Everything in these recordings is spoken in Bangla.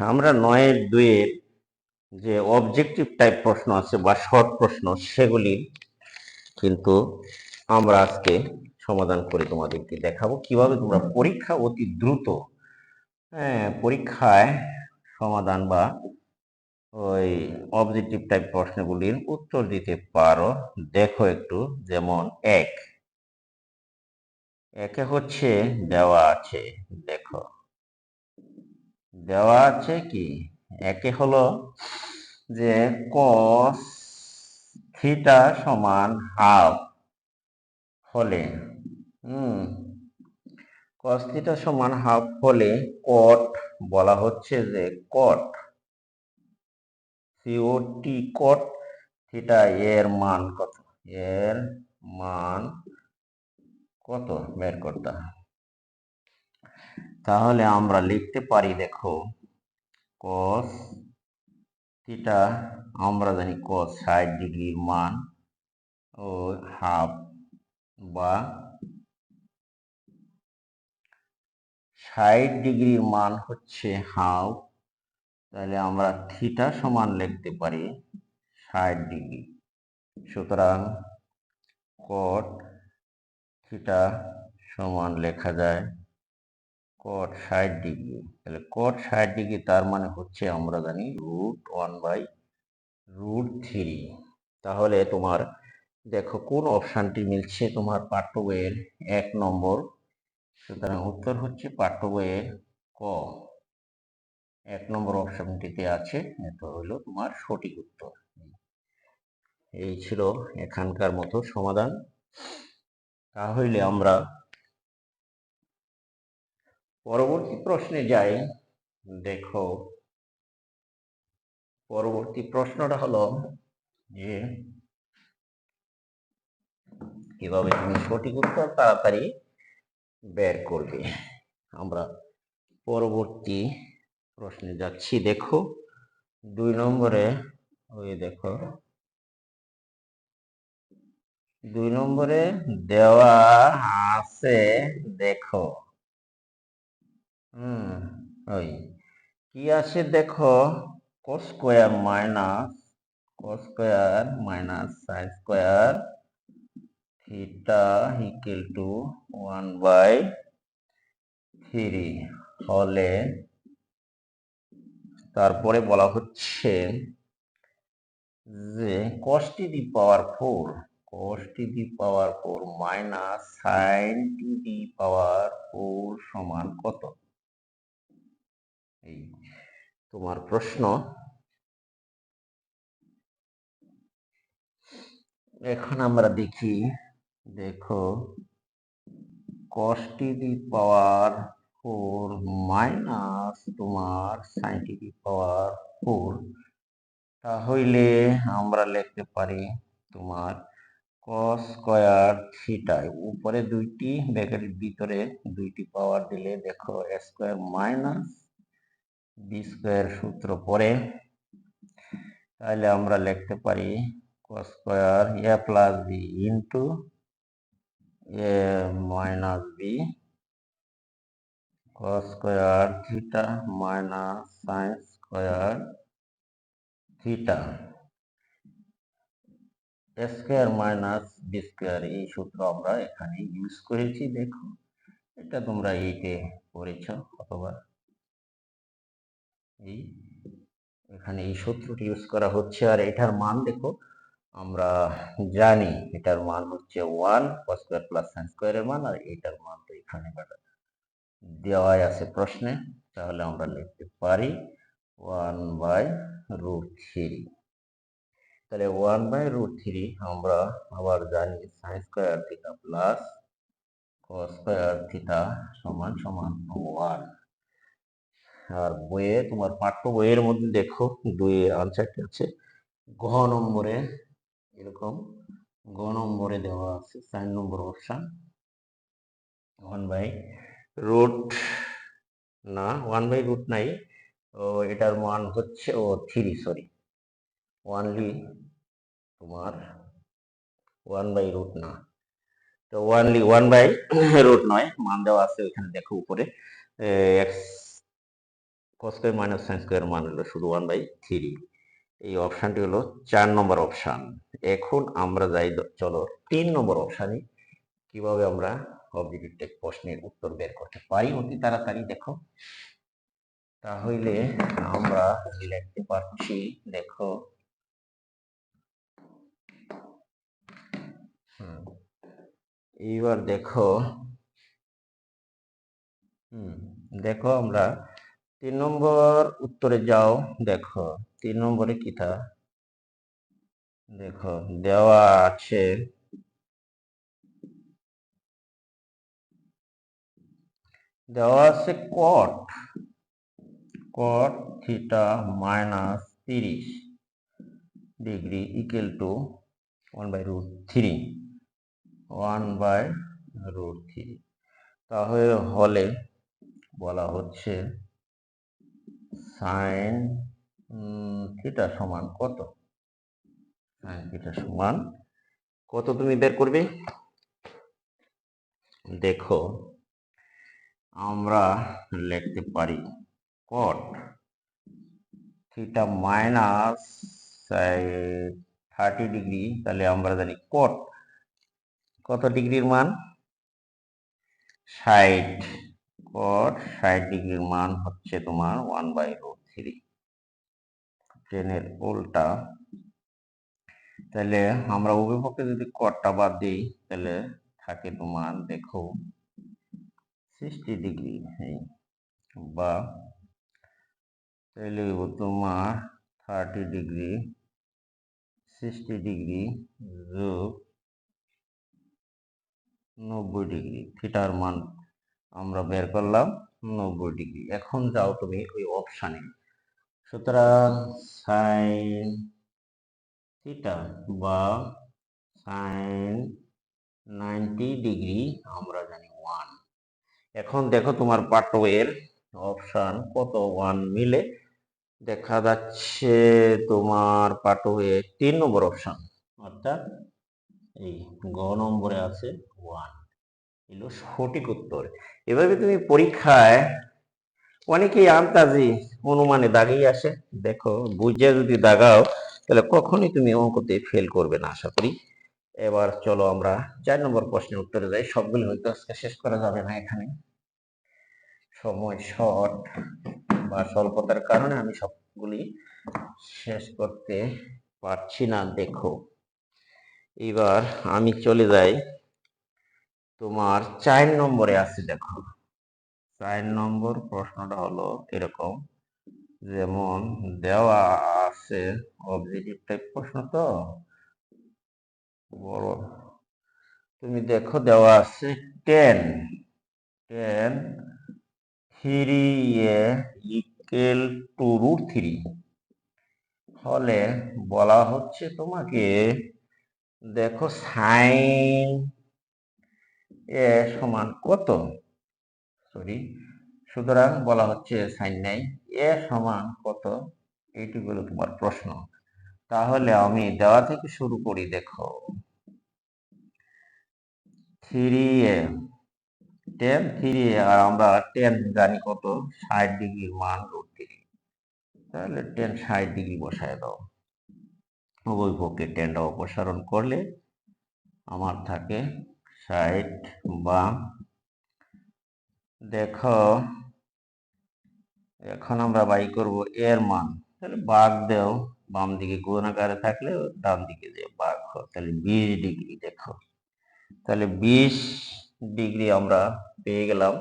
আমরা নয়ের দুইয়ের যে অবজেক্টিভ টাইপ প্রশ্ন আছে বা শর্ট প্রশ্ন, সেগুলি কিন্তু আমরা আজকে সমাধান করে তোমাদেরকে দেখাবো। কীভাবে তোমরা পরীক্ষা অতি দ্রুত হ্যাঁ পরীক্ষায় সমাধান বা ওই অবজেক্টিভ টাইপ প্রশ্নগুলির উত্তর দিতে পারো। দেখো একটু, যেমন এক। একে হচ্ছে দেওয়া আছে, দেখো। দেওয়া আছে কি? একে হলো যে কস থিটা সমান হাফ হলে, হুম কস থিটা সমান হাফ হলে কট বলা হচ্ছে যে কট সিওটি কট থিটা এর মান কত? এর মান কত? বের করতে। তাহলে আমরা লিখতে পারি, দেখো কস থিটা আমরা জানি কস ষাট ডিগ্রির মান, ও হাফ বা ষাট ডিগ্রির মান হচ্ছে হাফ, তাহলে আমরা থিটা সমান লিখতে পারি ষাট ডিগ্রি। সুতরাং কট থিটা সমান লেখা যায় কট ষাট ডিগ্রি তাহলে কট ষাট ডিগ্রি তার মানে হচ্ছে আমরা জানি root one by root three তাহলে তোমার, দেখো কোন অপশানটি মিলছে তোমার পাঠ্য বইয়ের এক নম্বর? সুতরাং উত্তর হচ্ছে পাঠ্য বইয়ের ক। এক নম্বর অপশনটিতে আছে, এটা হলো তোমার সঠিক উত্তর। এই ছিল এখানকার মতো সমাধান। তাহলে আমরা পরবর্তী প্রশ্নে যাই, দেখো। পরবর্তী প্রশ্নটা হলো যে, কীভাবে তুমি সঠিক উত্তর তাড়াতাড়ি বের করবে? আমরা পরবর্তী প্রশ্নে যাচ্ছি। দেখো, দুই নম্বরে, ওই দেখো, দুই নম্বরে দেওয়া আছে, দেখো। হুম, ওই। কি আছে দেখো? cos square minus cos square minus sine square theta equal to one by three হলে তারপরে বলা হচ্ছে যে cos to the power four cos to the power four minus sine to the power four সমান কত? তোমার প্রশ্ন। এখন আমরা দেখি, দেখো, cos to the power four minus তোমার sine to the power four তাহলে আমরা লিখতে পারি তোমার cos স্কয়ার থিটা উপরে দুইটি ব্র্যাকেটের ভিতরে দুইটি পাওয়ার দিলে দেখো স্কয়ার মাইনাস বি স্কয়ার সূত্র পরে তাহলে আমরা লিখতে পারি cos square a plus B into A minus B cos square theta minus sine square theta square minus B square এই সূত্র আমরা এখানে ইউজ করেছি, দেখো। এটা তোমরা এইটে পড়েছ অথবা এই এখানে এই সূত্রটি ইউজ করা হচ্ছে আর এটার মান দেখো, আমরা জানি এটার মান হচ্ছে ওয়ান স্কোয়ার প্লাস সাইন স্কোয়ারের মান আর এটার মান তো এখানে দেওয়াই আছে প্রশ্নে, তাহলে আমরা লিখতে পারি ওয়ান বাই রুট থ্রি তাহলে ওয়ান বাই রুট থ্রি আমরা আবার জানি sine square theta plus square theta সমান সমান ওয়ান আর বইয়ে তোমার পাঠ্য বইয়ের মধ্যে দেখো দুই আনসারটি আছে। ঘ নম্বরে, এরকম গ নম্বরে দেওয়া আছে, চার number option one by root না ওয়ান বাই রুট নাই। ও, এটার মান হচ্ছে, ও থ্রি সরি ওয়ানলি তোমার ওয়ান বাই রুট না। তো ওয়ানলি ওয়ান বাই রুট নয়, মান দেওয়া আছে ওইখানে দেখো উপরে। X cos square minus sine square মান হলো শুধু ওয়ান বাই থ্রি এই অপশানটি হলো চার নম্বর অপশান এখন আমরা যাই চলো তিন নম্বর অপশানে কীভাবে আমরা টাইপ প্রশ্নের উত্তর বের করতে পারি? অতি তাড়াতাড়ি দেখো। তাহলে আমরা লিখতে পারছি, দেখো। এইবার দেখো। হুম, দেখো আমরা তিন নম্বর উত্তরে যাও, দেখো, তিন নম্বরে কি থা দেখো, দেওয়া আছে। দেওয়া আছে কট কট থিটা মাইনাস তিরিশ degree equal to one by root three one by root three তাহলে হলে বলা হচ্ছে সাইন থিটা সমান কত? সাইন। থিটা সমান কত তুমি বের করবে? দেখো আমরা লিখতে পারি cot theta minus thirty degree তাহলে আমরা জানি কট কত ডিগ্রির মান? ষাট। কট ষাট ডিগ্রির মান হচ্ছে তোমার ওয়ান বাই রুট থ্রি ট্রেনের উল্টা তাহলে আমরা পক্ষে যদি কটটা বাদ দিই, তাহলে থাকে তোমার দেখো সিক্সটি ডিগ্রি। বা তাহলে তোমার থার্টি ডিগ্রি সিক্সটি ডিগ্রি যোগ নব্বই ডিগ্রি। থিটার মান আমরা বের করলাম নব্বই ডিগ্রি এখন যাও তুমি ওই অপশানে সুতরাং সাইন থিটা বা সাইন নাইনটি ডিগ্রি আমরা জানি ওয়ান এখন দেখো তোমার পাঠ্যের অপশান কত ওয়ান মিলে। দেখা যাচ্ছে তোমার পাঠ্যে তিন নম্বর অপশান অর্থাৎ এই গ নম্বরে আছে ওয়ান এলো সঠিক উত্তর। এভাবে তুমি পরীক্ষায় অনেকেই আন্তাজি অনুমানে দাগিয়ে আসে। দেখো, বুঝে যদি দাগাও, তাহলে কখনই তুমি অঙ্কতে ফেল করবে না, আশা করি। এবার চলো আমরা চার নম্বর প্রশ্নের উত্তরে যাই। সবগুলো হয়তো আজকে শেষ করা যাবে না এখানে। সময় শর্ট বা স্বল্পতার কারণে আমি সবগুলি শেষ করতে পারছি না, দেখো। এবার আমি চলে যাই। তোমার চার নম্বরে আছে দেখো। চার নম্বর প্রশ্নটা হলো এরকম, যেমন দেওয়া আছে অবজেক্টিভ টাইপ প্রশ্ন তো? বড় তুমি দেখো দেওয়া আছে tan tan three A equal to root three হলে বলা হচ্ছে তোমাকে, দেখো সাইন এ সমান কত? সরি, সুতরাং বলা হচ্ছে সাইন নাই। এ সমান কত? এইটুকু হলো তোমার প্রশ্ন। তাহলে আমি দেওয়া থেকে শুরু করি, দেখো। Three A tan three A আর আমরা টেন জানি কত? ষাট ডিগ্রির মান রুট তাহলে টেন ষাট ডিগ্রি বসায় দাও। উভয় পক্ষে টেনটা অপসারণ করলে আমার থাকে ষাট বা দেখো, এখন আমরা বাই করব এর মান। তাহলে বাঘ দেও, বাম দিকে আকারে থাকলে ডান দিকে যে বাঘ তাহলে বিশ ডিগ্রি দেখো। তাহলে বিশ ডিগ্রি আমরা পেয়ে গেলাম।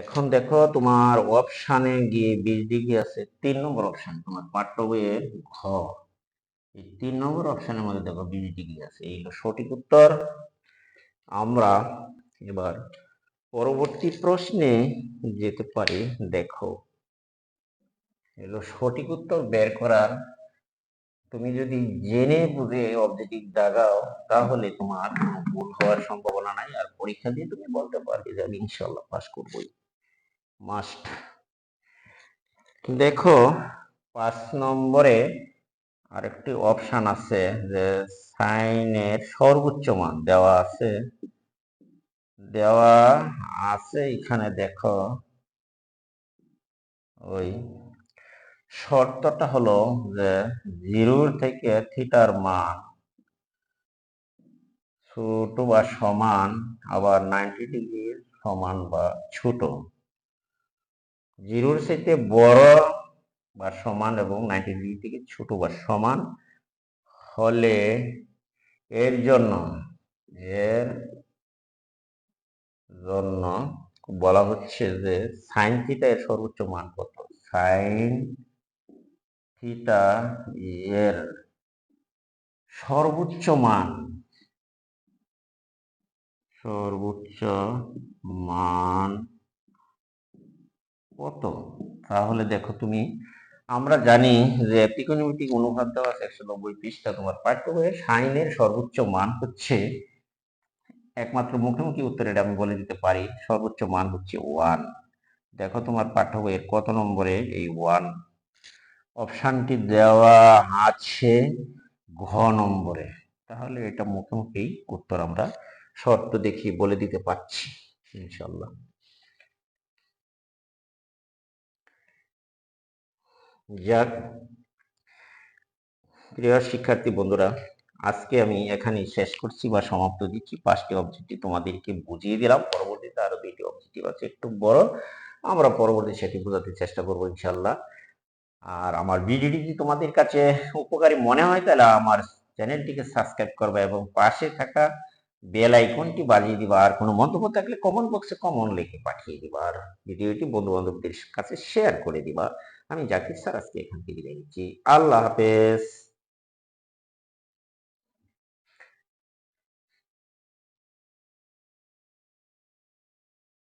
এখন দেখো, তোমার অপশানে গিয়ে বিশ ডিগ্রি আছে, তিন নম্বর অপশান তোমার পাঠ্য বইয়ের ঘ। এই তিন নম্বর অপশানের মধ্যে দেখো বিশ ডিগ্রি আছে, এই সঠিক উত্তর। আমরা এবার পরবর্তী প্রশ্নে যেতে পারি, দেখো। এগুলো সঠিক উত্তর বের করার তুমি যদি জেনে বুঝে অবজেক্টিভ দাগাও তাহলে তোমার ভুল হওয়ার সম্ভাবনা নাই। আর পরীক্ষা দিয়ে তুমি বলতে পারবে যে আমি ইনশাল্লাহ পাস করবই। মাস্ট দেখো, পাঁচ নম্বরে আরেকটি অপশন আছে যে সাইনের সর্বোচ্চ মান দেওয়া আছে। দেওয়া আছে এখানে দেখো, ওই শর্তটা হলো যে জিরোর থেকে থিটার মান ছোট বা সমান, আবার নাইনটি ডিগ্রি সমান বা ছোট। জিরোর সাথে বড় বা সমান এবং নাইনটি ডিগ্রি থেকে ছোট বা সমান হলে এর জন্য এর জন্য বলা হচ্ছে যে সাইন থিটা এর সর্বোচ্চ মান কত? সাইন থিটা এর সর্বোচ্চ মান সর্বোচ্চ মান কত? তাহলে দেখো তুমি আমরা জানি যে ত্রিকোণমিতিক অনুপাত দেওয়া একশো নব্বই পৃষ্ঠা তোমার পাঠ্য বইয়ের সাইনের সর্বোচ্চ মান হচ্ছে একমাত্র মুখোমুখি উত্তর এটা আমি বলে দিতে পারি, সর্বোচ্চ মান হচ্ছে ওয়ান দেখো তোমার পাঠ্য বইয়ের কত নম্বরে এই ওয়ান অপশানটি দেওয়া আছে ঘ নম্বরে। তাহলে এটা মুখোমুখি উত্তর আমরা শর্ত দেখি বলে দিতে পারছি, ইনশাল্লাহ। যাক প্রিয় শিক্ষার্থী বন্ধুরা, আজকে আমি এখানেই শেষ করছি বা সমাপ্ত দিচ্ছি। পাঁচটি অবজেক্টিভ তোমাদেরকে বুঝিয়ে দিলাম। পরবর্তীতে আরও দুইটি অবজেক্টিভ আছে একটু বড়, আমরা পরবর্তী সেটি বোঝাতে চেষ্টা করব ইনশাল্লাহ আর আমার ভিডিওটি যদি তোমাদের কাছে উপকারী মনে হয়, তাহলে আমার চ্যানেলটিকে সাবস্ক্রাইব করবে এবং পাশে থাকা বেল আইকনটি বাজিয়ে দিবা। আর কোনো মন্তব্য থাকলে কমেন্ট বক্সে কমন লিখে পাঠিয়ে দিবা। আর ভিডিওটি বন্ধু বান্ধবদের কাছে শেয়ার করে দিবা। আমি জাকির স্যার আজকে এখান থেকে বিদায় নিচ্ছি আল্লাহ হাফেজ।